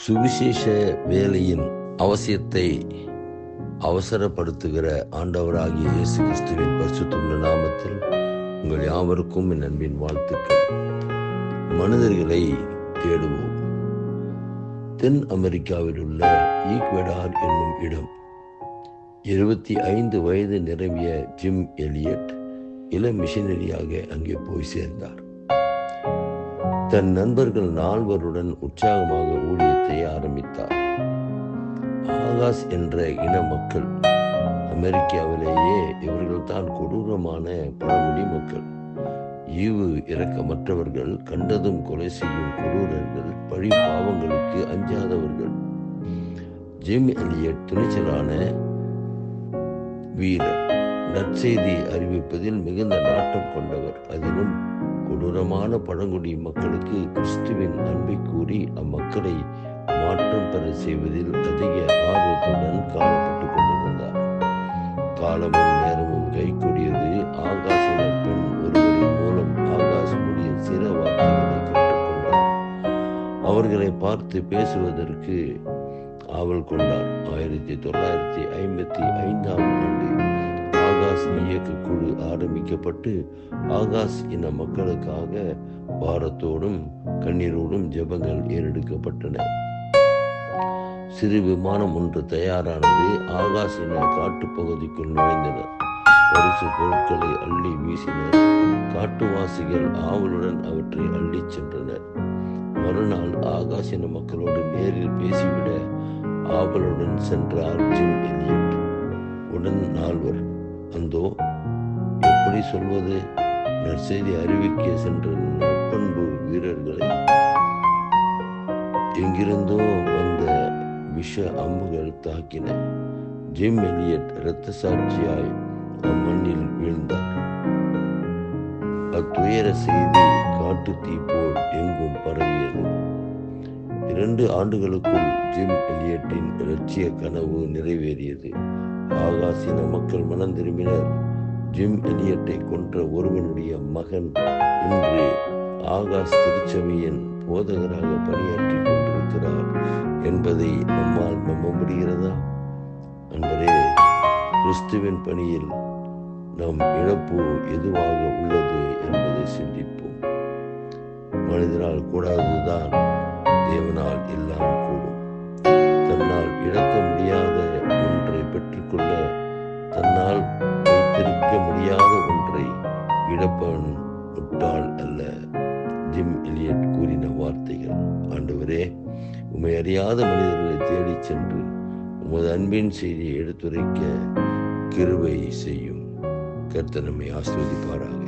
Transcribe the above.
சுவிசேஷ வேலையின் அவசியத்தை அவசரப்படுத்துகிற ஆண்டவராகிய இயேசு கிறிஸ்துவின் பரிசுத்துள்ள நாமத்தில் உங்கள் யாவருக்கும் என் அன்பின் வாழ்த்துக்கள். மனிதர்களை தேடுவோம். தென் அமெரிக்காவில் உள்ள ஈக்வெடார் என்னும் இடம். இருபத்தி ஐந்து வயது நிரம்பிய ஜிம் எலியட் இள மிஷினரியாக அங்கே போய் சேர்ந்தார். தன் நண்பர்கள் நால்வருடன் உற்சாகமாக ஊழியத்தை ஆரம்பித்தார். ஆகாஷ் என்ற இன மக்கள். அமெரிக்காவிலேயே இவர்கள் தான் கொடூரமான பழங்குடி மக்கள். ஈவு இரக்கமற்றவர்கள் கண்டதும் கொலை செய்யும் கொடூரர்கள் பழி பாவங்களுக்கு அஞ்சாதவர்கள். ஜிம் எலியட் துணிச்சலான வீரர். நற்செய்தி அறிவிப்பதில் மிகுந்த நாட்டம் கொண்டவர். அதிலும் கொடூரமான பழங்குடி மக்களுக்கு கிறிஸ்துவின் அன்பை கூறி அம்மக்களை மாற்றம் பெற செய்வதில் அதிக ஆர்வத்துடன் காணப்பட்டு கொண்டிருந்தார். காலமும் நேரமும் கைக்கூடியது ஆகாசின பெண் ஒருவரின் மூலம் ஆகாசமுடைய சில வார்த்தைகளை கற்றுக்கொண்டார். அவர்களை பார்த்து பேசுவதற்கு ஆவல் கொண்டார். ஆயிரத்தி தொள்ளாயிரத்தி ஐம்பத்தி ஐந்தாம் ஆண்டு இயக்க குழு ஆரம்பிக்கப்பட்டு ஆகாஷ் இன மக்களுக்காக பாரத்தோடும் கண்ணீரோடும் ஜெபங்கள் ஏறெடுக்கப்பட்டன. சிறு விமானம் ஒன்று தயாரானது ஆகாஷ் இன காட்டுப்பகுதிக்குள் நுழைந்தனர் பரிசு பொருட்களை அள்ளி வீசினர். காட்டுவாசிகள் ஆவலுடன் அவற்றை அள்ளிச் சென்றனர். மறுநாள் ஆகாஷ் இன மக்களோடு நேரில் பேசிவிட ஆவலுடன் சென்றார் ஜிம் எலியட். உடன் நால்வர் இருந்தோ எப்படி சொல்வது? நற்செய்தி அறிவிக்க சென்ற நற்பண்பு வீரர்களை எங்கிருந்தோ வந்த விஷ அம்புகள் தாக்கின. ஜிம் எலியட் இரத்த சாட்சியாய் அம்மண்ணில் வீழ்ந்தார். அத்துயர செய்தி காட்டு தீ போல் எங்கும் பரவியது. இரண்டு ஆண்டுகளுக்குள் ஜிம் எலியட்டின் இலட்சிய கனவு நிறைவேறியது. ஆகாசின மக்கள் மனம் திரும்பினர். ஜிம் எலியட்டை கொன்ற ஒருவனுடைய மகன் இன்று ஆகாஷ் திருச்சபையின் போதகராக பணியாற்றி கொண்டிருக்கிறார் என்பதை நம்மால் நம்ப முடிகிறதா? அன்பரே கிறிஸ்துவின் பணியில் நம் இழப்பு எதுவாக உள்ளது என்பதை சிந்திப்போம். மனிதனால் கூடாதுதான் தேவனால் எல்லாம் கூடும். தன்னால் இழக்க முடியாத ஒன்றை பெற்றுக்கொள்ள தன்னால் வைத்திருக்க முடியாத ஒன்றை இழப்பவன் முட்டாள் அல்ல. ஜிம் எலியட் கூறின வார்த்தைகள் ஆண்டவரே உமை அறியாத மனிதர்களை தேடிச் சென்று உமது அன்பின் செய்தியை எடுத்துரைக்க கிருவை செய்யும். கர்த்தனமை ஆஸ்வதிப்பாராக